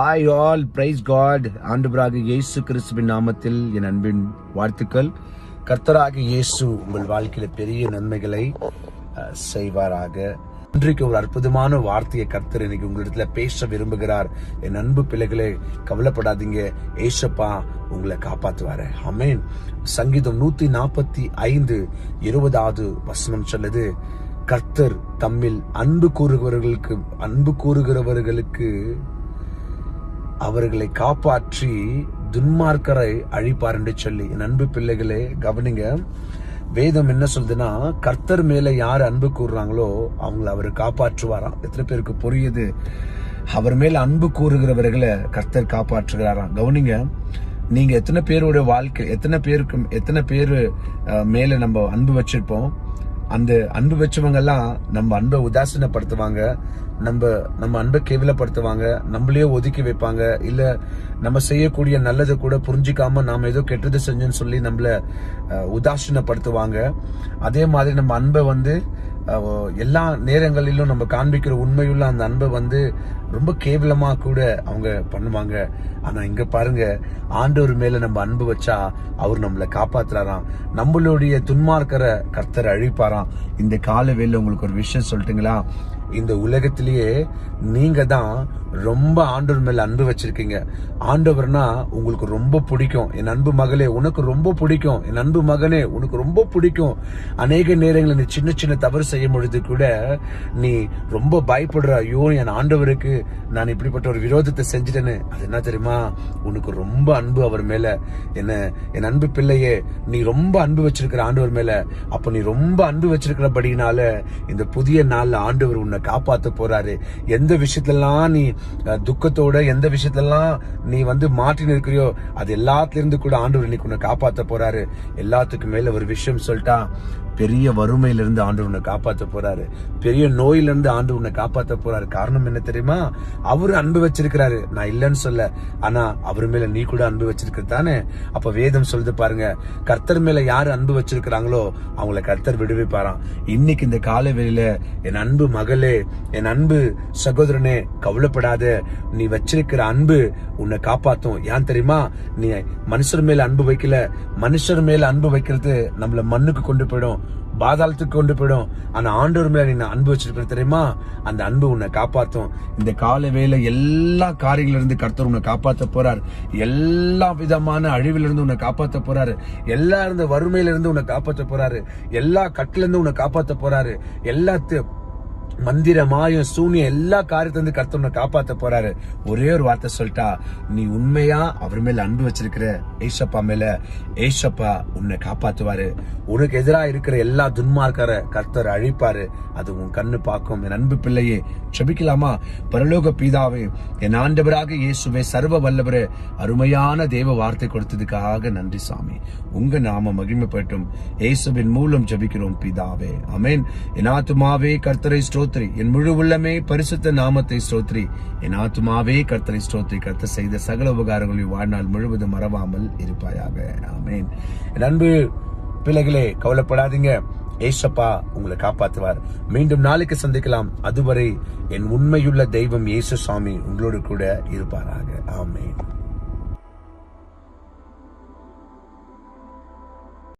Hi all praise God ஆண்டுபராக இயேசு கிறிஸ்துவின் நாமத்தில் என் அன்பின் வாழ்த்துக்கள். கர்த்தராக இயேசு உங்கள் வாழ்க்கையில பெரிய நன்மைகளை செய்வாராக. இன்றைக்கு ஒரு அற்புதமான வார்த்தையை கர்த்தர் இன்னைக்கு உங்களிடத்துல பேச விரும்புகிறார். என் அன்பு பிள்ளைகளே கவலைப்படாதீங்க. ஏசப்பா உங்களை காப்பாத்துவாரு. அமேன் சங்கீதம் நூத்தி நாற்பத்தி ஐந்து இருபதாவது வசனம் சொல்லுது கர்த்தர் தம்மில் அன்பு கூறுகிறவர்களுக்கு அன்பு கூறுகிறவர்களுக்கு அவர்களை காப்பாற்றி துன்மார்க்கரை அழிப்பார் என்று சொல்லி. என் அன்பு பிள்ளைகளே கவனிங்க. வேதம் என்ன சொல்லுதுன்னா கர்த்தர் மேல யார் அன்பு கூறுறாங்களோ அவங்கள அவர் காப்பாற்றுவாராம். எத்தனை பேருக்கு புரியுது? அவர் மேல அன்பு கூறுகிறவர்களை கர்த்தர் காப்பாற்றுகிறாராம். கவனிங்க நீங்க எத்தனை பேருடைய வாழ்க்கை எத்தனை பேருக்கு எத்தனை பேரு மேல நம்ம அன்பு வச்சிருப்போம்? அந்த அன்பு வச்சவங்கெல்லாம் நம்ம அன்பை உதாசீனப்படுத்துவாங்க நம்ம நம்ம அன்பை கேவலப்படுத்துவாங்க நம்மளே ஒதுக்கி வைப்பாங்க இல்ல நம்ம செய்யக்கூடிய நல்லதை கூட புரிஞ்சிக்காம நாம ஏதோ கெட்டது செஞ்சோன்னு சொல்லி நம்மள உதாசீனப்படுத்துவாங்க. அதே மாதிரி நம்ம அன்பை வந்து எல்லா நேரங்களிலும் நம்ம காண்பிக்கிற உண்மையுள்ள அந்த அன்பை வந்து ரொம்ப கேவலமாக கூட அவங்க பண்ணுவாங்க. ஆனால் இங்கே பாருங்க ஆண்டவர் மேலே நம்ம அன்பு வச்சா அவர் நம்மளை காப்பாத்துறாராம். நம்மளுடைய துன்மார்க்கரை கர்த்தர் அழிப்பாராம். இந்த கால வேலை உங்களுக்கு ஒரு விஷயம் சொல்லட்டுங்களா? இந்த உலகத்திலேயே நீங்க தான் ரொம்ப ஆண்டவர் மேல அன்பு வச்சிருக்கீங்க. ஆண்டவர்னா உங்களுக்கு ரொம்ப பிடிக்கும். என் அன்பு மகளே உனக்கு ரொம்ப பிடிக்கும். என் அன்பு மகனே உனக்கு ரொம்ப பிடிக்கும். அநேக நேரங்களில் நீ சின்ன சின்ன தவறு செய்யும் பொழுது கூட நீ ரொம்ப பயப்படுற ஐயோ என் ஆண்டவருக்கு நான் இப்படிப்பட்ட ஒரு விரோதத்தை செஞ்சிட்டேன்னு அது என்ன தெரியுமா? உனக்கு ரொம்ப அன்பு அவர் மேல. என்ன என் அன்பு பிள்ளையே நீ ரொம்ப அன்பு வச்சிருக்கிற ஆண்டவர் மேல. அப்ப நீ ரொம்ப அன்பு வச்சிருக்கிறபடினால இந்த புதிய நாள்ல ஆண்டவர் உன்னை காப்பாத்த போறாரு. எந்த விஷயத்தெல்லாம் நீ துக்கத்தோட எந்த விஷயத்தெல்லாம் நீ வந்து மாற்றின்னு இருக்கிறியோ அது எல்லாத்திலிருந்து கூட ஆண்டவர் இன்னைக்கு உன்னை காப்பாத்த போறாரு. எல்லாத்துக்கும் மேல ஒரு விஷயம் சொல்லிட்டா பெரிய வறுமையிலிருந்து ஆண்டு உன்னை காப்பாத்த போறாரு. பெரிய நோயிலிருந்து ஆண்டு உன்னை காப்பாத்த போறாரு. காரணம் என்ன தெரியுமா? அவரு அன்பு வச்சிருக்கிறாரு. நான் இல்லைன்னு சொல்ல. ஆனா அவர் மேல நீ கூட அன்பு வச்சிருக்க தானே? அப்ப வேதம் சொல்லுது பாருங்க கர்த்தர் மேல யாரு அன்பு வச்சிருக்கிறாங்களோ அவங்கள கர்த்தர் விடுவிப்பாராம். இன்னைக்கு இந்த காலை வேளையில என் அன்பு மகளே என் அன்பு சகோதரனே கவலைப்படாத. நீ வச்சிருக்கிற அன்பு உன்னை காப்பாத்தும். ஏன் தெரியுமா? நீ மனுஷர் மேல அன்பு வைக்கல. மனுஷர் மேல அன்பு வைக்கிறது நம்மள மண்ணுக்கு கொண்டு போயிடும் பாதாளத்துக்கு கொண்டு போயிடும். ஆனா ஆண்டவர் மேல நீ அன்பு வச்சிருக்கிற தெரியுமா? அந்த அன்பு உன்னை காப்பாத்தும். இந்த கால வேலை எல்லா காரியங்கள்ல இருந்து கர்த்தர் உன்னை காப்பாத்த போறார். எல்லா விதமான அழிவுல இருந்து உன்னை காப்பாத்த போறாரு. எல்லா இருந்த வறுமையில இருந்து உன்னை காப்பாத்த போறாரு. எல்லா கட்டுல இருந்து உன்னை காப்பாத்த போறாரு. எல்லாத்து மந்திர மாயம் சூனியம் எல்லா காரியத்திலிருந்து கர்த்தர் உன்னை காப்பாத்த போறாரு. ஒரே ஒரு வார்த்தை சொல்லிட்டா நீ உண்மையா அவர் மேல அன்பு வச்சிருக்கிற ஏசப்பா மேல ஏசப்பா உன்னை காப்பாத்துவாரு. உனக்கு எதிராக இருக்கிற எல்லா துன்மார்க்கரை கர்த்தர் அழிப்பாரு. அது உன் கண்ணு பார்க்கும். என் அன்பு பிள்ளையே செபிக்கலாமா பரலோக பீதாவே என் ஆண்டவராக இயேசுவே சர்வ வல்லவரே அருமையான தேவ வார்த்தை கொடுத்ததுக்காக நன்றி சாமி. உங்க நாம மகிமைப்பட்டும். இயேசுவின் மூலம் ஜபிக்கிறோம் பீதாவே. அமேன் என் ஆத்துமாவே கர்த்தரை ஸ்தோத்ரி என் முழு உள்ளமே பரிசுத்த நாமத்தை ஸ்தோத்ரி என் ஆத்மாவே கர்த்தரை ஸ்தோத்ரி கர்த்த செய்த சகல உபகாரங்களையும் வாழ்நாள் முழுவதும் மறவாமல் இருப்பாயாக. ஆமேன். என் அன்பு பிள்ளைகளே கவலைப்படாதீங்க. ஏசப்பா உங்களை காப்பாற்றுவார். மீண்டும் நாளைக்கு சந்திக்கலாம். அதுவரை என் உண்மையுள்ள தெய்வம் இயேசு சாமி உங்களோடு கூட இருப்பாராக. ஆமேன்.